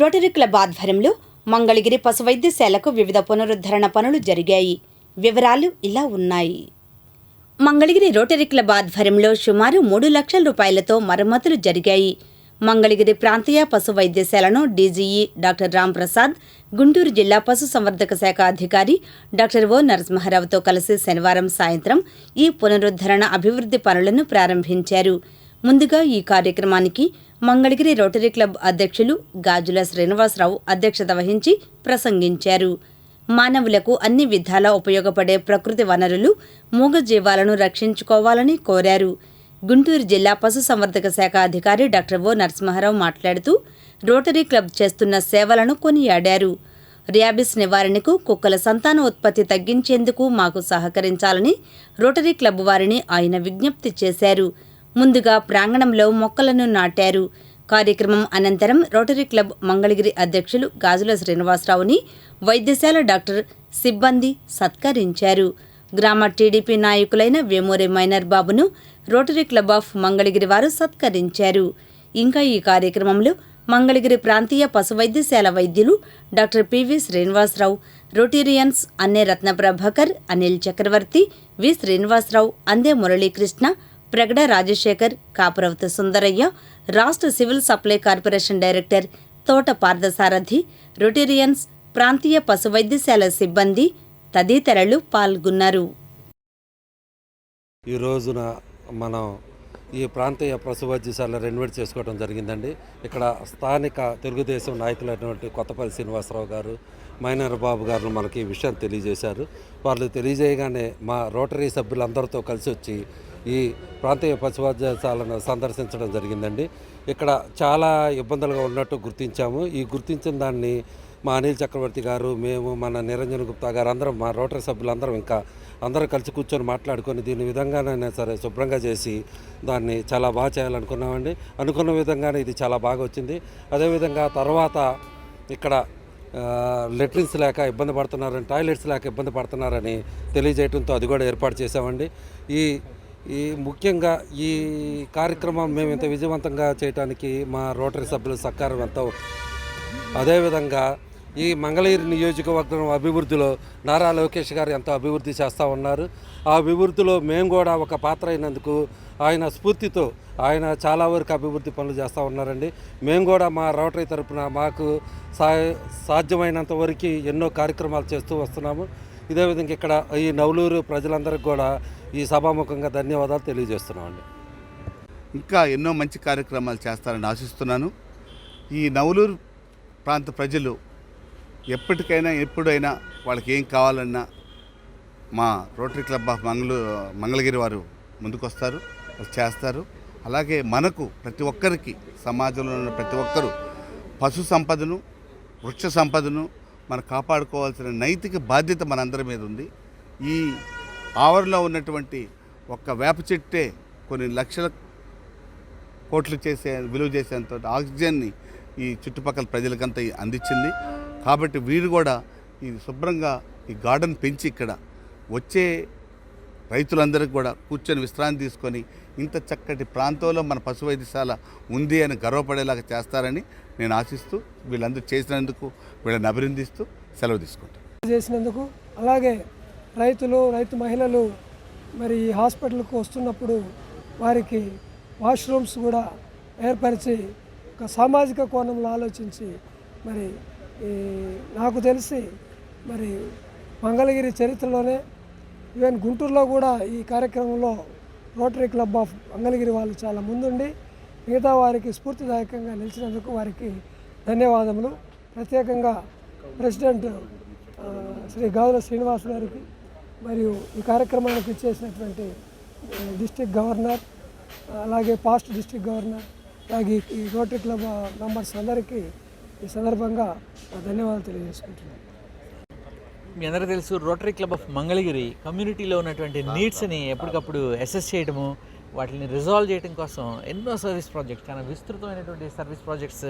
Rotary club ఆధ్వర్యంలో మంగళగిరి పశు వైద్యశాలకు వివిధ పునరుద్ధరణ పనులు జరిగాయి. వివరాలు ఇలా ఉన్నాయి. మంగళగిరి రోటరీ క్లబ్ ఆధ్వర్యంలో సుమారు మూడు లక్షల రూపాయలతో మరమ్మతులు జరిగాయి. మంగళగిరి ప్రాంతీయ పశు వైద్యశాలను డీజీఈ డాక్టర్ రాంప్రసాద్ గుంటూరు జిల్లా పశు సంవర్ధక శాఖ అధికారి డాక్టర్ ఓ నరసింహారావుతో కలిసి శనివారం సాయంత్రం ఈ పునరుద్ధరణ అభివృద్ధి పనులను ప్రారంభించారు. ముందుగా ఈ కార్యక్రమానికి మంగళగిరి రోటరీ క్లబ్ అధ్యక్షులు గాజుల శ్రీనివాసరావు అధ్యక్షత వహించి ప్రసంగించారు. మానవులకు అన్ని విధాలా ఉపయోగపడే ప్రకృతి వనరులు మూగజీవాలను రక్షించుకోవాలని కోరారు. గుంటూరు జిల్లా పశుసంవర్ధక శాఖ అధికారి డాక్టర్ ఓ నరసింహారావు మాట్లాడుతూ రోటరీ క్లబ్ చేస్తున్న సేవలను కొనియాడారు. ర్యాబిస్ నివారణకు కుక్కల సంతాన ఉత్పత్తి తగ్గించేందుకు మాకు సహకరించాలని రోటరీ క్లబ్ వారిని ఆయన విజ్ఞప్తి చేశారు. ముందుగా ప్రాంగణంలో మొక్కలను నాటారు. కార్యక్రమం అనంతరం రోటరీ క్లబ్ మంగళగిరి అధ్యక్షులు గాజుల శ్రీనివాసరావుని వైద్యశాల డాక్టర్ సిబ్బంది సత్కరించారు. గ్రామ టీడీపీ నాయకులైన వేమూరి మైనర్ బాబును రోటరీ క్లబ్ ఆఫ్ మంగళగిరి వారు సత్కరించారు. ఇంకా ఈ కార్యక్రమంలో మంగళగిరి ప్రాంతీయ పశు వైద్యశాల వైద్యులు డాక్టర్ పివి శ్రీనివాసరావు రోటేరియన్స్ అన్నే రత్న ప్రభాకర్ అనిల్ చక్రవర్తి వి శ్రీనివాసరావు అందే మురళీకృష్ణ ప్రగడ రాజశేఖర్ కాపురవతి సుందరయ్య రాష్ట్ర సివిల్ సప్లై కార్పొరేషన్ డైరెక్టర్ తోట పార్థసారథి రొటేరియన్స్ ప్రాంతీయ పశు వైద్యశాల సిబ్బంది తదితరులు పాల్గొన్నారు. ఈ రోజున మనం ఈ ప్రాంతీయ పశు వైద్యశాల రెన్యువేట్ చేసుకోవడం జరిగిందండి. ఇక్కడ స్థానిక తెలుగుదేశం నాయకులైనటువంటి కొత్తపల్లి శ్రీనివాసరావు గారు మైనర్ బాబు గారు మనకి ఈ విషయాన్ని తెలియజేశారు. వాళ్ళు తెలియజేయగానే మా రోటరీ సభ్యులందరితో కలిసి వచ్చి ఈ ప్రాంతీయ పశువాద్యశాలను సందర్శించడం జరిగిందండి. ఇక్కడ చాలా ఇబ్బందులుగా ఉన్నట్టు గుర్తించాము. ఈ గుర్తించిన దాన్ని మా అనిల్ చక్రవర్తి గారు మేము మన నిరంజన్ గుప్తా గారు అందరం మా రోటరీ సభ్యులందరం ఇంకా అందరూ కలిసి కూర్చొని మాట్లాడుకొని దీని విధంగానైనా సరే శుభ్రంగా చేసి దాన్ని చాలా బాగా చేయాలనుకున్నామండి. అనుకున్న విధంగానే ఇది చాలా బాగా వచ్చింది. అదేవిధంగా తర్వాత ఇక్కడ లెట్రిన్స్ లేక ఇబ్బంది పడుతున్నారని టాయిలెట్స్ లేక ఇబ్బంది పడుతున్నారని తెలియజేయడంతో అది కూడా ఏర్పాటు చేసామండి ఈ ఈ ముఖ్యంగా ఈ కార్యక్రమం మేము ఇంత విజయవంతంగా చేయడానికి మా రోటరీ సభ్యుల సహకారం ఎంతో. అదేవిధంగా ఈ మంగళగిరి నియోజకవర్గం అభివృద్ధిలో నారా లోకేష్ గారు ఎంతో అభివృద్ధి చేస్తూ ఉన్నారు. ఆ అభివృద్ధిలో మేము కూడా ఒక పాత్ర అయినందుకు ఆయన స్ఫూర్తితో ఆయన చాలా వరకు అభివృద్ధి పనులు చేస్తూ ఉన్నారండి. మేము కూడా మా రోటరీ తరపున మాకు సా సాధ్యమైనంత వరకు ఎన్నో కార్యక్రమాలు చేస్తూ వస్తున్నాము. ఇదే విధంగా ఇక్కడ ఈ నవలూరు ప్రజలందరికీ కూడా ఈ సభాముఖంగా ధన్యవాదాలు తెలియజేస్తున్నామండి. ఇంకా ఎన్నో మంచి కార్యక్రమాలు చేస్తారని ఆశిస్తున్నాను. ఈ నవలూరు ప్రాంత ప్రజలు ఎప్పటికైనా ఎప్పుడైనా వాళ్ళకి ఏం కావాలన్నా మా రోటరీ క్లబ్ ఆఫ్ మంగళూ మంగళగిరి వారు ముందుకొస్తారు చేస్తారు. అలాగే మనకు ప్రతి ఒక్కరికి సమాజంలో ఉన్న ప్రతి ఒక్కరూ పశు సంపదను వృక్ష సంపదను మనం కాపాడుకోవాల్సిన నైతిక బాధ్యత మనందరి మీద ఉంది. ఈ ఆవరణలో ఉన్నటువంటి ఒక్క వేప చెట్టే కొన్ని లక్షల కోట్లు చేసే విలువ చేసేంత ఆక్సిజన్ని ఈ చుట్టుపక్కల ప్రజలకంతా అందించింది. కాబట్టి వీరు కూడా ఈ శుభ్రంగా ఈ గార్డెన్ పెంచి ఇక్కడ వచ్చే రైతులందరికీ కూడా కూర్చొని విశ్రాంతి తీసుకొని ఇంత చక్కటి ప్రాంతంలో మన పశు వైద్యశాల ఉంది అని గర్వపడేలాగా చేస్తారని నేను ఆశిస్తూ వీళ్ళందరూ చేసినందుకు వీళ్ళని అభినందిస్తూ సెలవు తీసుకుంటాను చేసినందుకు అలాగే రైతులు రైతు మహిళలు మరి ఈ హాస్పిటల్కు వస్తున్నప్పుడు వారికి వాష్రూమ్స్ కూడా ఏర్పరిచి ఒక సామాజిక కోణంలో ఆలోచించి మరి ఈ నాకు తెలిసి మరి మంగళగిరి చరిత్రలోనే ఈవెన్ గుంటూరులో కూడా ఈ కార్యక్రమంలో రోటరీ క్లబ్ ఆఫ్ మంగళగిరి వాళ్ళు చాలా ముందుండి మిగతా వారికి స్ఫూర్తిదాయకంగా నిలిచినందుకు వారికి ధన్యవాదములు. ప్రత్యేకంగా ప్రెసిడెంట్ శ్రీ గాదుల శ్రీనివాస్ గారికి మరియు ఈ కార్యక్రమానికి ఇచ్చేసినటువంటి డిస్టిక్ గవర్నర్ అలాగే పాస్ట్ డిస్టిక్ గవర్నర్ అలాగే ఈ- రోటరీ క్లబ్ మెంబర్స్ అందరికీ ఈ సందర్భంగా ధన్యవాదాలు తెలియజేసుకుంటున్నాను. మీ అందరికీ తెలుసు రోటరీ క్లబ్ ఆఫ్ మంగళగిరి కమ్యూనిటీలో ఉన్నటువంటి నీడ్స్ని ఎప్పటికప్పుడు అసెస్ చేయడము వాటిని రిజాల్వ్ చేయడం కోసం ఎన్నో సర్వీస్ ప్రాజెక్ట్స్ చాలా విస్తృతమైనటువంటి సర్వీస్ ప్రాజెక్ట్స్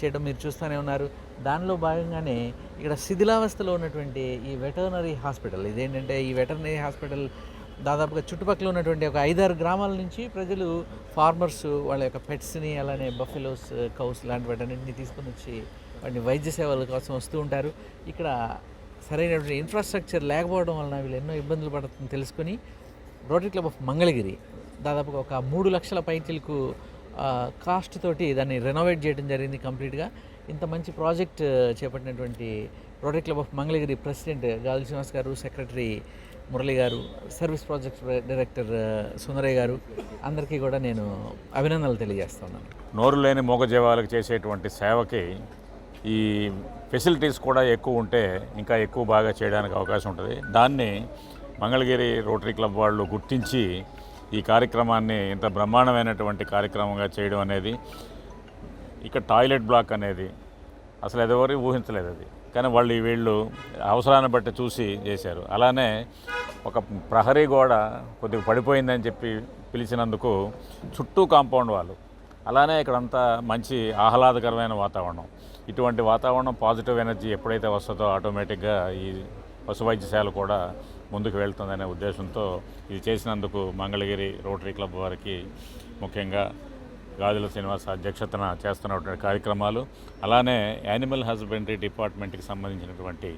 చేయడం మీరు చూస్తూనే ఉన్నారు. దానిలో భాగంగానే ఇక్కడ శిథిలావస్థలో ఉన్నటువంటి ఈ వెటర్నరీ హాస్పిటల్ ఇదేంటంటే ఈ వెటర్నరీ హాస్పిటల్ దాదాపుగా చుట్టుపక్కల ఉన్నటువంటి ఒక ఐదారు గ్రామాల నుంచి ప్రజలు ఫార్మర్స్ వాళ్ళ యొక్క పెట్స్ని అలానే బఫెలోస్ కౌస్ లాంటి వాటన్నింటినీ తీసుకొని వచ్చి వాటిని వైద్య సేవల కోసం వస్తూ ఉంటారు. ఇక్కడ సరైనటువంటి ఇన్ఫ్రాస్ట్రక్చర్ లేకపోవడం వలన వీళ్ళు ఎన్నో ఇబ్బందులు పడుతుంది తెలుసుకొని రోటరీ క్లబ్ ఆఫ్ మంగళగిరి దాదాపుగా ఒక మూడు లక్షల పైచీలకు కాస్ట్ తోటి దాన్ని రెనోవేట్ చేయడం జరిగింది కంప్లీట్గా ఇంత మంచి ప్రాజెక్ట్ చేపట్టినటువంటి rotary club of Mangalagiri president Gali Srinivas garu secretary Murali గారు సర్వీస్ ప్రాజెక్ట్ డైరెక్టర్ సుందరయ్య గారు అందరికీ కూడా నేను అభినందనలు తెలియజేస్తున్నాను నోరు లేని మూగజీవాలకు చేసేటువంటి సేవకి ఈ ఫెసిలిటీస్ కూడా ఎక్కువ ఉంటే ఇంకా ఎక్కువ బాగా చేయడానికి అవకాశం ఉంటుంది. దాన్ని మంగళగిరి రోటరీ క్లబ్ వాళ్ళు గుర్తించి ఈ కార్యక్రమాన్ని ఇంత బ్రహ్మాండమైనటువంటి కార్యక్రమంగా చేయడం అనేది ఇక్కడ టాయిలెట్ బ్లాక్ అనేది అసలు ఎదవరు ఊహించలేదు అది. కానీ వాళ్ళు ఈ వీళ్ళు అవసరాన్ని బట్టి చూసి చేశారు. అలానే ఒక ప్రహరీ గోడ కొద్దిగా పడిపోయిందని చెప్పి పిలిచినందుకు చుట్టూ కాంపౌండ్ వాళ్ళు అలానే ఇక్కడంతా మంచి ఆహ్లాదకరమైన వాతావరణం. ఇటువంటి వాతావరణం పాజిటివ్ ఎనర్జీ ఎప్పుడైతే వస్తుందో ఆటోమేటిక్గా ఈ పశు వైద్యశాల కూడా ముందుకు వెళ్తుందనే ఉద్దేశంతో ఇది చేసినందుకు మంగళగిరి రోటరీ క్లబ్ వారికి ముఖ్యంగా గాజుల శ్రీనివాస అధ్యక్షతన చేస్తున్నటువంటి కార్యక్రమాలు అలానే యానిమల్ హస్బెండరీ డిపార్ట్మెంట్కి సంబంధించినటువంటి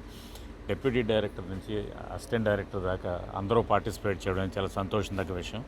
డిప్యూటీ డైరెక్టర్ నుంచి అసిస్టెంట్ డైరెక్టర్ దాకా అందరూ పార్టిసిపేట్ చేయడం చాలా సంతోషం విషయం.